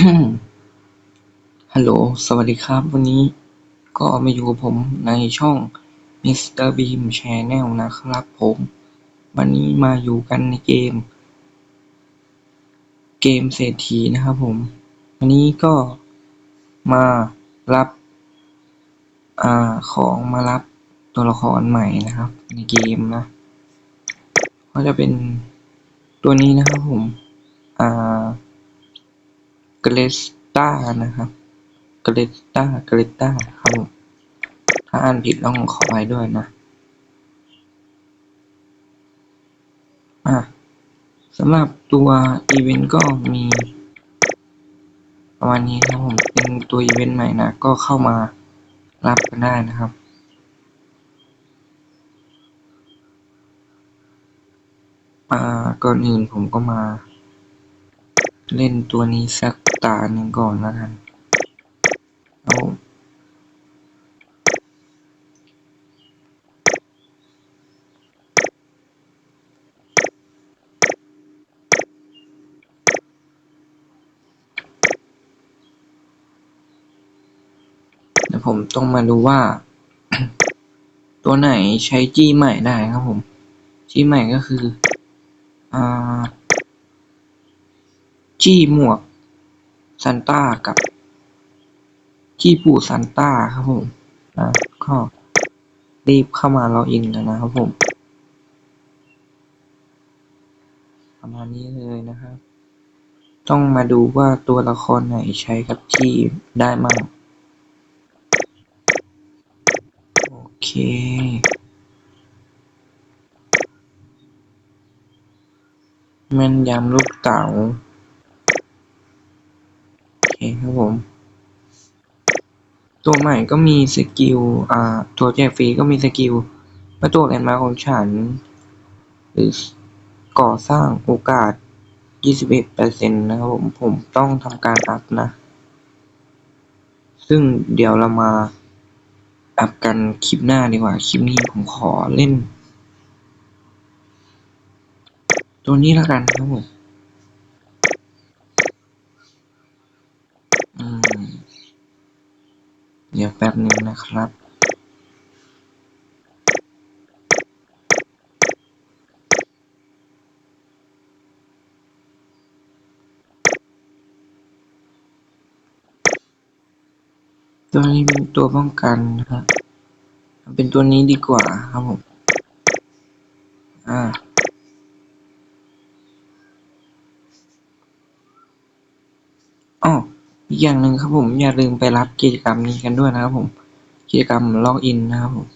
ฮัลโหล สวัสดีครับ วันนี้ก็มาอยู่กับผมในช่อง Mr. Beam Channel นะครับผม วันนี้มาอยู่กันในเกม เกมเศรษฐีนะครับผม วันนี้ก็มารับ อ่า ของมารับตัวละครใหม่นะครับ ในเกมนะ ก็จะเป็นตัวนี้นะครับผม อ่า เกรสตานะครับเกรสตาเกรสตาครับผมถ้าอ่านผิดต้องขออภัยด้วยนะ อะสำหรับตัวอีเวนต์ก็มีประมาณนี้ครับผมเป็นตัวอีเวนต์ใหม่นะ ก็เข้ามารับกันได้นะครับอ่าก่อนอื่นผมก็มา เล่นตัวนี้สัก ตาหนึ่งก่อนแล้วกันเอาเดี๋ยวผมต้องมาดูว่า ตัวไหนใช้จี้ใหม่ได้ครับผม จี้ใหม่ก็คือ อ่า จี้หมวก ซันต้ากับจี้ปู่ซันต้าครับผมนะก็รีบเข้ามาล็อกอินกันนะครับผม ประมาณนี้เลยนะครับ ต้องมาดูว่าตัวละครไหนใช้กับจี้ได้มั่งโอเคแม่นยำลูกเต๋า คครับผม ตัวใหม่ก็มีสกิลอ่าตัวแจกฟรีก็มีสกิลประตูแอนมาของฉัน หรือก่อสร้างโอกาส 21%นะครับผม ผมต้องทำการอัพนะ ซึ่งเดี๋ยวเรามาอัพกันคลิปหน้าดีกว่า คลิปนี้ผมขอเล่น ตัวนี้แล้วกันครับผม อืม เดี๋ยวแป๊บนึงนะครับ ตัวนี้เป็นตัวป้องกันนะครับเป็นตัวนี้ดีกว่าครับผม อ่า อ้อ อีกอย่างหนึ่งครับผมอย่าลืมไปรับกิจกรรมนี้กันด้วยนะครับผมกิจกรรมล็อกอินนะครับผม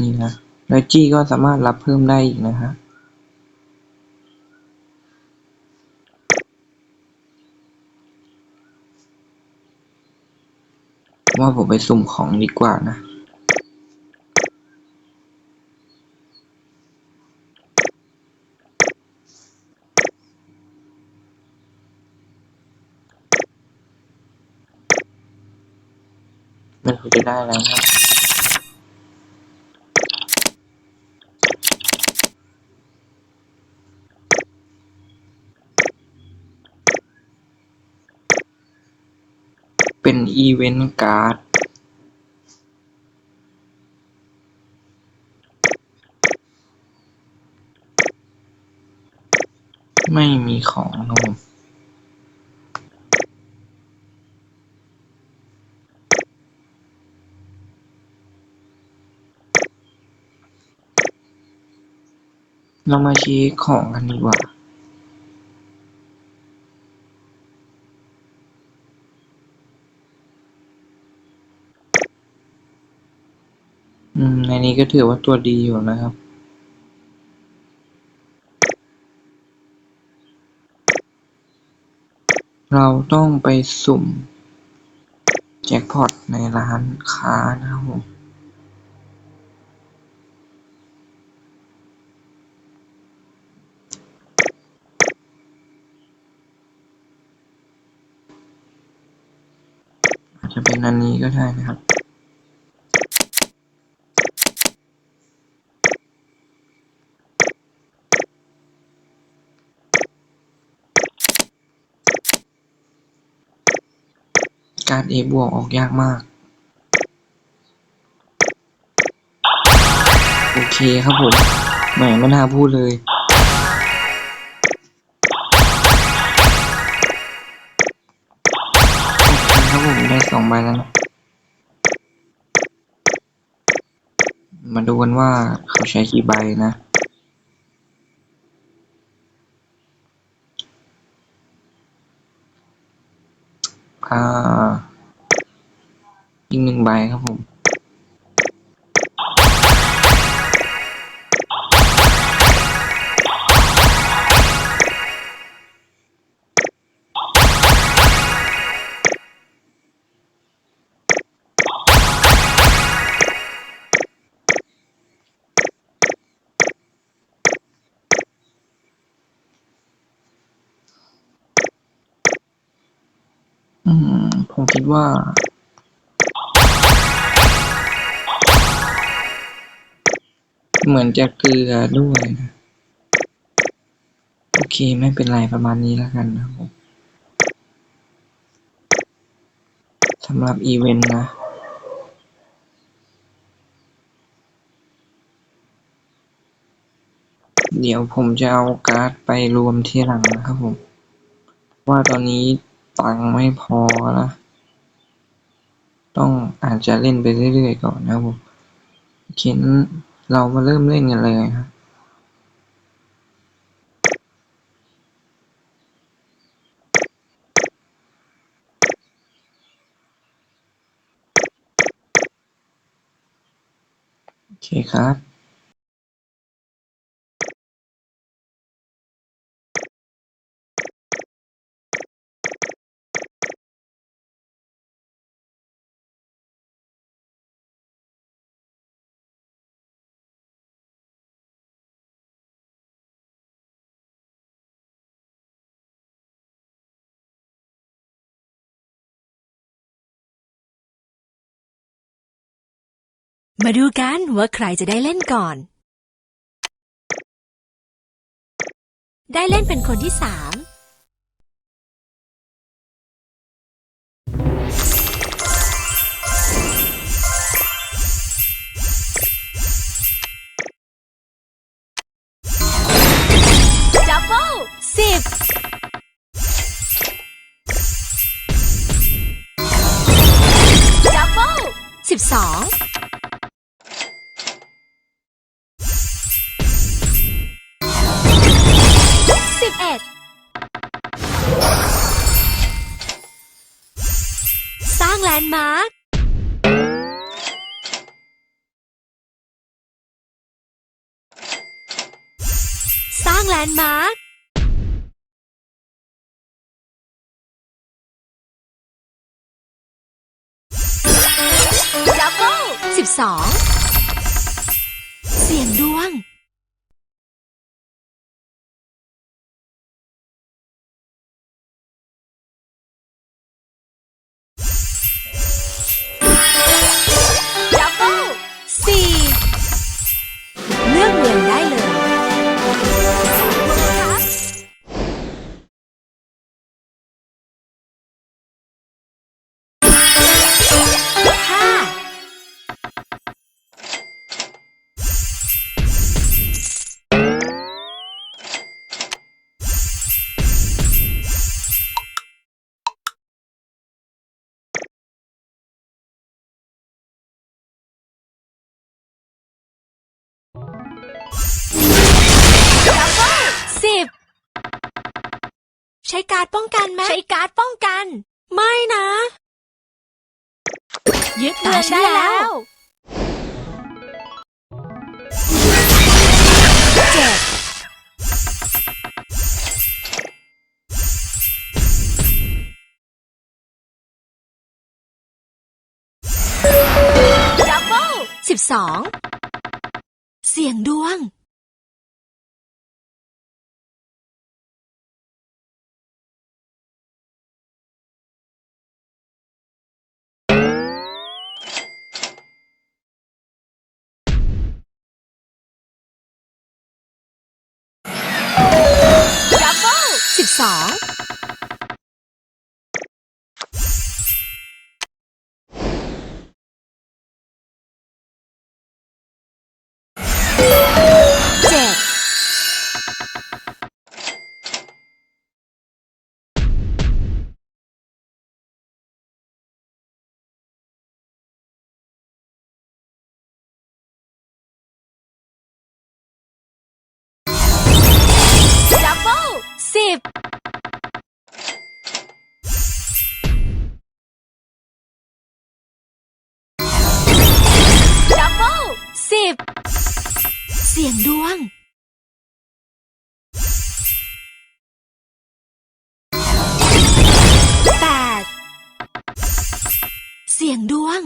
นี่นะแล้วจี้ก็สามารถรับเพิ่มได้อีกนะฮะว่าผมไปสุ่มของดีกว่านะ ได้แล้วนะเป็นอีเวนต์การ์ดไม่มีของครับผม เรามาเช็คของกันดีกว่า อืมในนี้ก็ถือว่าตัวดีอยู่นะครับ เราต้องไปสุ่มแจ็คพอตในร้านค้านะครับผม อันนี้ก็ได้นะครับ การเอบวกออกยากมาก โอเคครับผมแหมไม่น่าพูดเลย สองใบแล้วนะมาดูกันว่าเขาใช้กี่ใบนะ อ่า อีกหนึ่งใบครับผม อืม ผมคิดว่า เหมือนจะเกลือด้วยนะ โอเค ไม่เป็นไรประมาณนี้แล้วกันนะครับผมสำหรับอีเวนต์นะเดี๋ยวผมจะเอาการ์ดไปรวมที่หลังนะครับผม ว่าตอนนี้ ตังค์ไม่พอละต้องอาจจะเล่นไปเรื่อยๆก่อนนะครับผมโอเคงั้นเรามาเริ่มเล่นกันเลยครับโอเคครับ มาดูกันว่าใครจะได้เล่นก่อน ได้เล่นเป็นคนที่สาม นด์มาร์คดับเบิลสิบสองเสียงดวง ใช้การ์ดป้องกันไหมใช้การ์ดป้องกัน ไม่นะยึดเมืองได้แล้วเจ็ดดับเบิลสิบสองเสียงดวง เสียงดวง แปด เสียงดวง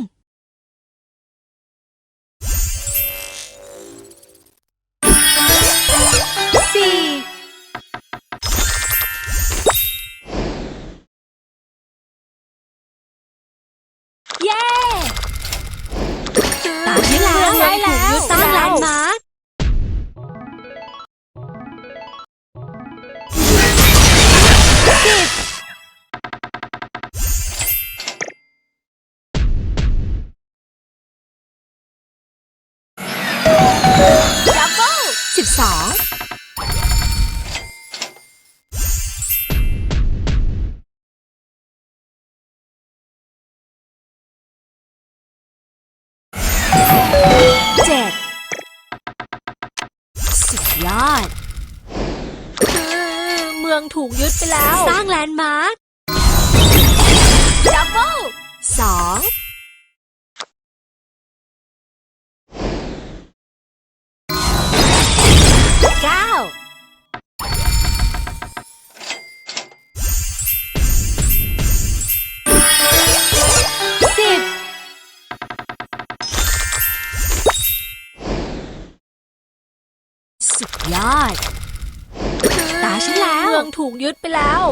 กยึดไปแล้ว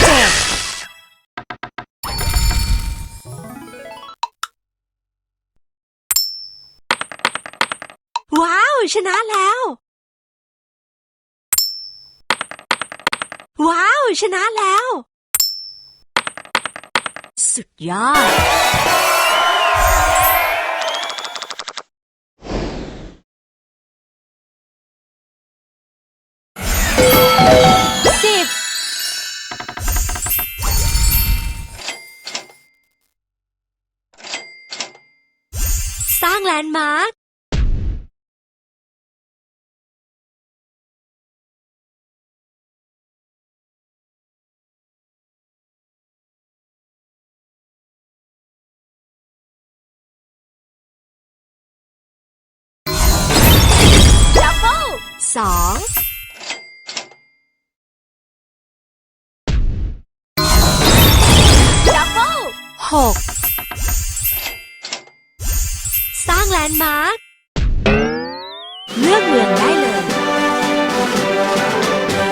เจ็ดว้าว ชนะแล้ว ว้าว ชนะแล้ว สุดยอด สองดับเบิลหกสร้างแลนด์มาร์คเลือกเมืองได้เลย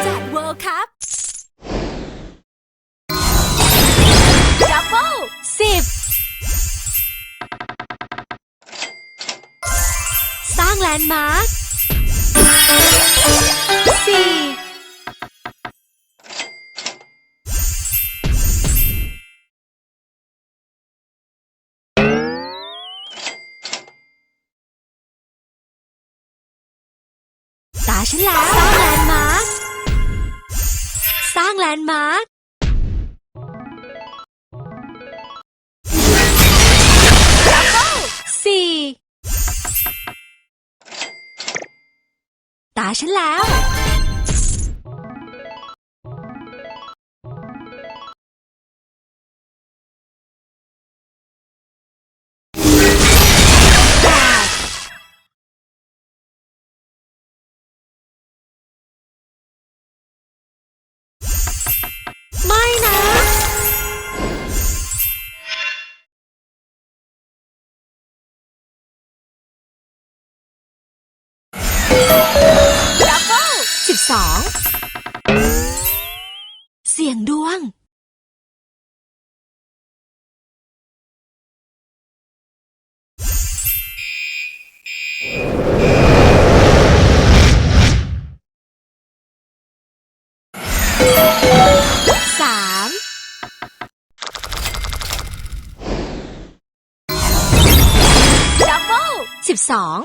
จัดเวิลด์คัพดับเบิลสิบสร้างแลนด์มาร์ค ตาฉัน สองเสียงดวง สามดับเบิลสิบสอง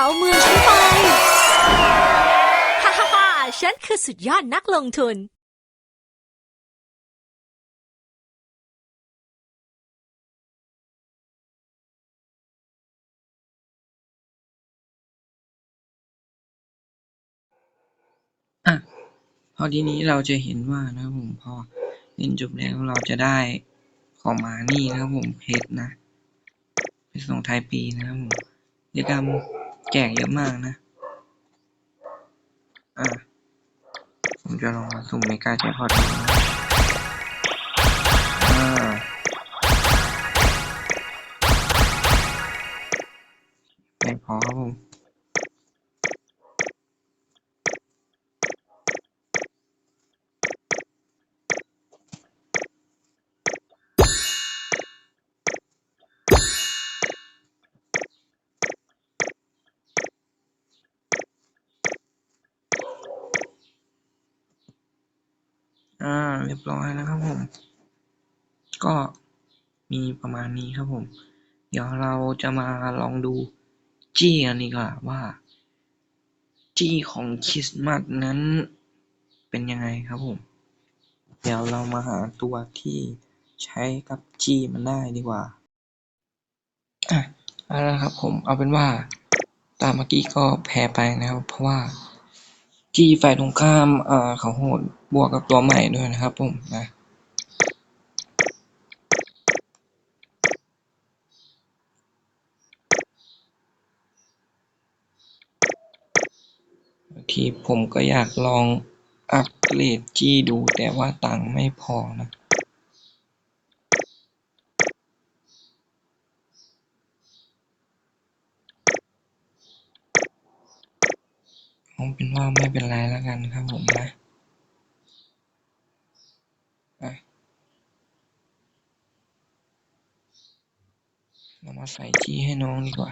าวเมืองฉันไป ฮ่าฮ่าฉันคือสุดยอดนักลงทุนอะพอทีนี้เราจะเห็นว่านะผมพอเล่นจบแล้วเราจะได้ของมานี่นะครับผมเพชรนะเป็นส่งท้ายปีนะครับผมกิจกรรม แจกเยอะมากนะ อะ ผมจะลองมาสุ่มเมกาแจ็คพอตนะอ่าไม่พอครับผม เรียบร้อยแล้วครับผม ก็มีประมาณนี้ครับผม เดี๋ยวเราจะมาลองดูจี้กันดีกว่าว่า จี้ของคริสต์มาสนั้นเป็นยังไงครับผม เดี๋ยวเรามาหาตัวที่ใช้กับจี้มันได้ดีกว่า อะเอาละครับผมเอาเป็นว่าตามเมื่อกี้ก็แพ้ไปนะครับ เพราะว่า จี้ฝ่ายตรงข้าม เอ่อ เขาโหด บวกกับตัวใหม่ด้วยนะครับผมนะทีผมก็อยากลองอัปเกรดจี้ดูแต่ว่าตังค์ไม่พอนะ เป็นว่าไม่เป็นไรแล้วกันครับผมนะเรามาใส่จีให้น้องดีกว่า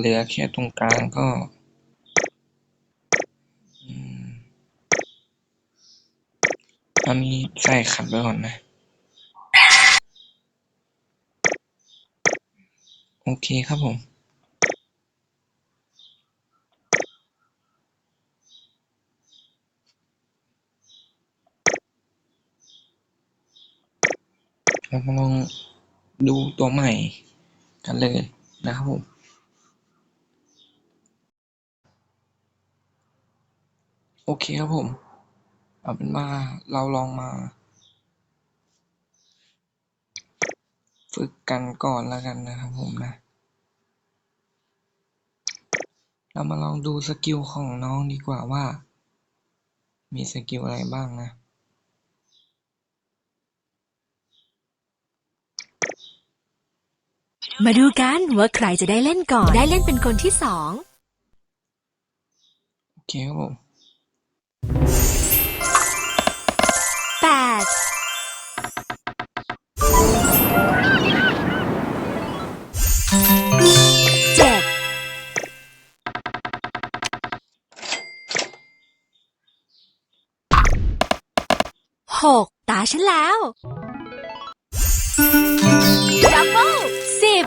เหลือแค่ตรงกลางก็อืมอันนี้ใส่ขัดไว้ก่อนนะ โอเคครับผมเรามาลองดูตัวใหม่กันเลยนะครับผม โอเคครับผม เอาเป็นว่าเราลองมา ฝึกกันก่อนแล้วกันนะครับผมนะ เรามาลองดูสกิลของน้องดีกว่าว่า มีสกิลอะไรบ้างนะ มาดูกันว่าใครจะได้เล่นก่อน ได้เล่นเป็นคนที่สองโอเคครับผม หกตาฉันแล้วดับเบิลสิบ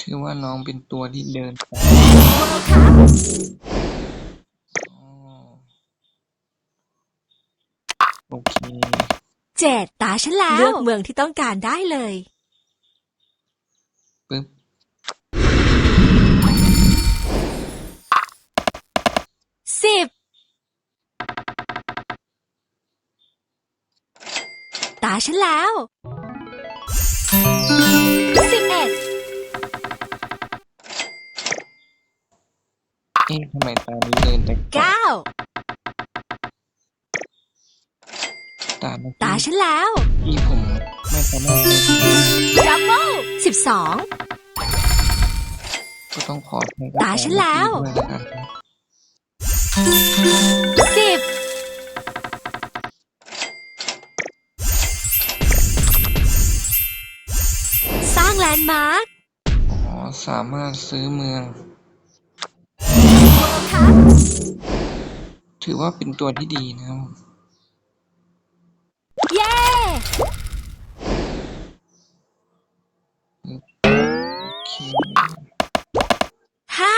ถือว่าน้องเป็นตัวที่เดินไปเวิลด์คัพอ๋อโอเคเจ็ดตาฉันแล้ว เลือกเมืองที่ต้องการได้เลย ปึ๊บ สิบ ตาฉันแล้วสิบเอ็ดเอ๊ะทำไมตานี้เดินแต่เก้าตาเมื่อตากี้ฉันแล้ว ที่ผมไม่สามารถดับเบิล12 ก็ต้องขอให้ตาฉันแล้ว ด้วยแล้วกันครับ นด์มาร์คอ๋อ สามารถซื้อเมือง ถือว่าเป็นตัวที่ดีนะครับผมเย้โอเคห้า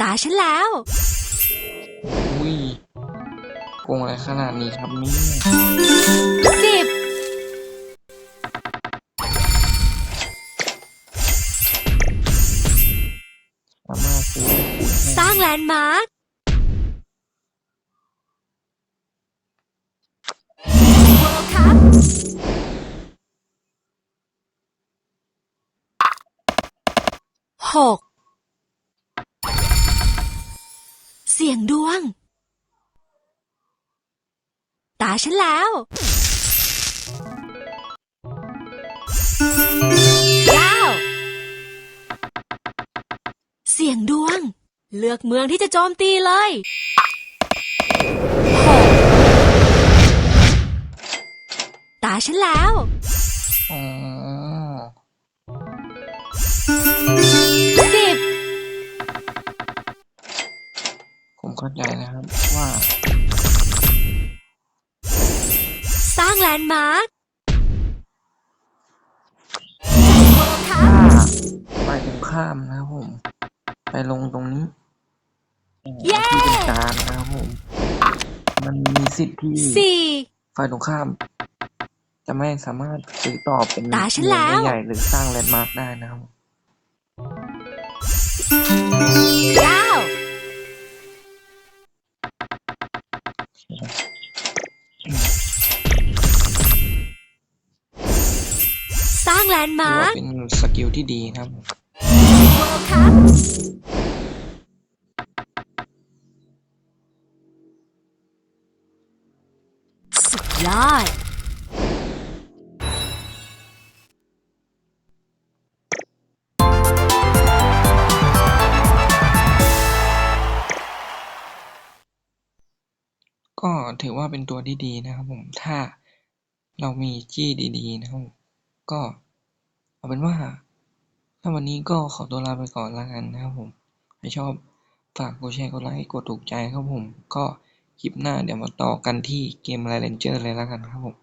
ตาฉันแล้ว อุ้ยโก งอะไรขนาดนี้ครับเนี่ยสิบสามารถซื้อคูณให้สร้างแลนด์มาร์คหกเสียงดวง ตาฉันแล้ว เก้า เสียงดวง เลือกเมืองที่จะโจมตีเลยหกตาฉันแล้ว สิบ ผมเข้าใจนะครับว่าางแลนด์มาร์คถ้าฝ่ายตรงข้ามนะครับผม ไปลงตรงนี้ที่เป็นการนะครับผม มันมีสิทธิ์ที่สี่ฝ่ายตรงข้าม จะไม่สามารถซื้อต่อเป็นตาฉันแล้วเมืองใหญ่ๆหรือสร้างแลนด์มาร์กได้นะครับ นด์ถือมาว่าร์คเป็นสกิลที่ดีนะครับผมสุดยอดก็ถือว่าเป็นตัวที่ดีนะครับผมถ้าเรามีจี้ดี ๆ นะครับผมก็ เอาเป็นว่า ถ้าวันนี้ก็ขอตัวลาไปก่อนแล้วกันนะครับผมถ้าชอบฝากกดแชร์กดไลค์กดถูกใจครับผม ก็คลิปหน้าเดี๋ยวมาต่อกันที่เกมไลเลนเจอร์เลยแล้วกันครับผม